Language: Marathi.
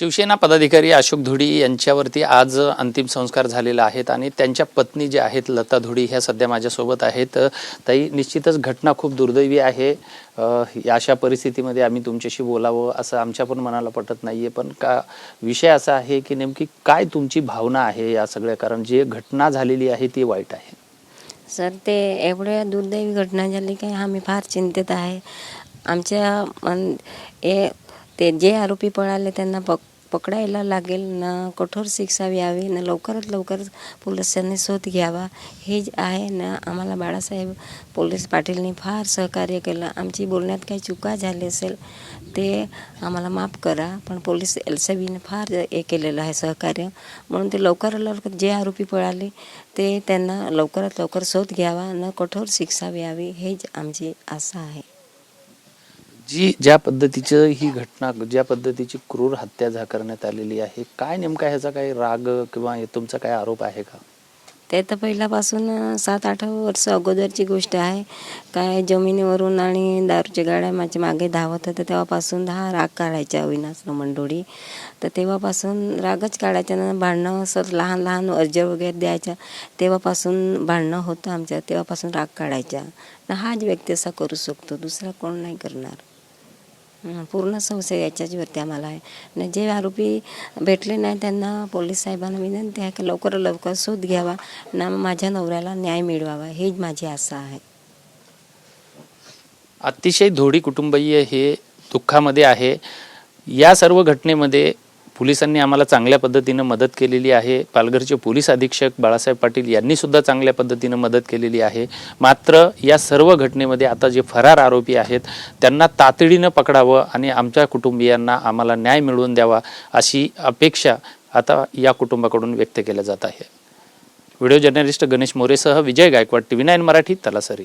शिवसेना पदाधिकारी अशोक धुडी यांच्यावरती आज अंतिम संस्कार झालेले आहेत आणि त्यांच्या पत्नी जे आहेत लता धुडी ह्या सध्या माझ्यासोबत आहेत. ताई निश्चितच घटना खूप दुर्दैवी आहे. अशा परिस्थितीमध्ये आम्ही तुमच्याशी बोलावं असं आमच्या पण मनाला पटत नाही आहे पण का विषय असा आहे की नेमकी काय तुमची भावना आहे या सगळ्या? कारण जे घटना झालेली आहे ती वाईट आहे. सर ते एवढ्या दुर्दैवी घटना झाली की आम्ही फार चिंतेत आहे. आमच्या मन ए ते जे आरोपी पळाले त्यांना पक पकडायला लागेल ना कठोर शिक्षा यावी ना लवकरात लवकर पोलिसांनी शोध घ्यावा. हे आहे ना आम्हाला बाळासाहेब पोलीस पाटीलनी फार सहकार्य केलं. आमची बोलण्यात काही चुका झाली असेल ते आम्हाला माफ करा. पण पोलीस एल सी बीने फार हे केलेलं आहे सहकार्य. म्हणून ते लवकरात लवकर जे आरोपी पळाले ते त्यांना लवकरात लवकर शोध घ्यावा. न कठोर शिक्षा यावी हेच आमची आशा आहे. जी ज्या पद्धतीचं ही घटना ज्या पद्धतीची क्रूर हत्या झा करण्यात आलेली आहे काय नेमका ह्याचा काही राग किंवा तुमचा काय आरोप आहे का? ते तर पहिल्यापासून सात आठ वर्ष अगोदरची गोष्ट आहे. काय जमिनीवरून आणि दारूच्या गाड्या माझ्या मागे धावत होत्या तेव्हापासून हा राग काढायच्या अविनाश मंडोळी. तर तेव्हापासून रागच काढायच्या ना भांडणं असं लहान लहान अर्ज वगैरे द्यायच्या तेव्हापासून भांडणं होतं आमच्या तेव्हापासून राग काढायच्या हाच व्यक्ती असा करू शकतो दुसरा कोण नाही करणार. पूर्ण संशय याच्याचवरती आम्हाला आहे. आणि जे आरोपी भेटले नाही त्यांना पोलीस साहेबांना विनंती आहे की लवकर लवकर शोध घ्यावा ना माझ्या नवऱ्याला न्याय मिळवावा हीच माझी आशा आहे. अतिशय धोडी कुटुंबीय हे दुःखामध्ये आहे. या सर्व घटनेमध्ये पोलिसांनी आम्हाला चांगल्या पद्धतीनं मदत केलेली आहे. पालघरचे पोलीस अधीक्षक बाळासाहेब पाटील यांनी सुद्धा चांगल्या पद्धतीनं मदत केलेली आहे. मात्र या सर्व घटनेमध्ये आता जे फरार आरोपी आहेत त्यांना तातडीनं पकडावं आणि आमच्या कुटुंबियांना आम्हाला न्याय मिळवून द्यावा अशी अपेक्षा आता या कुटुंबाकडून व्यक्त केल्या जात आहे. Video journalist Ganesh मोरेसह Vijay Gaikwad T V nine Marathi Talasari.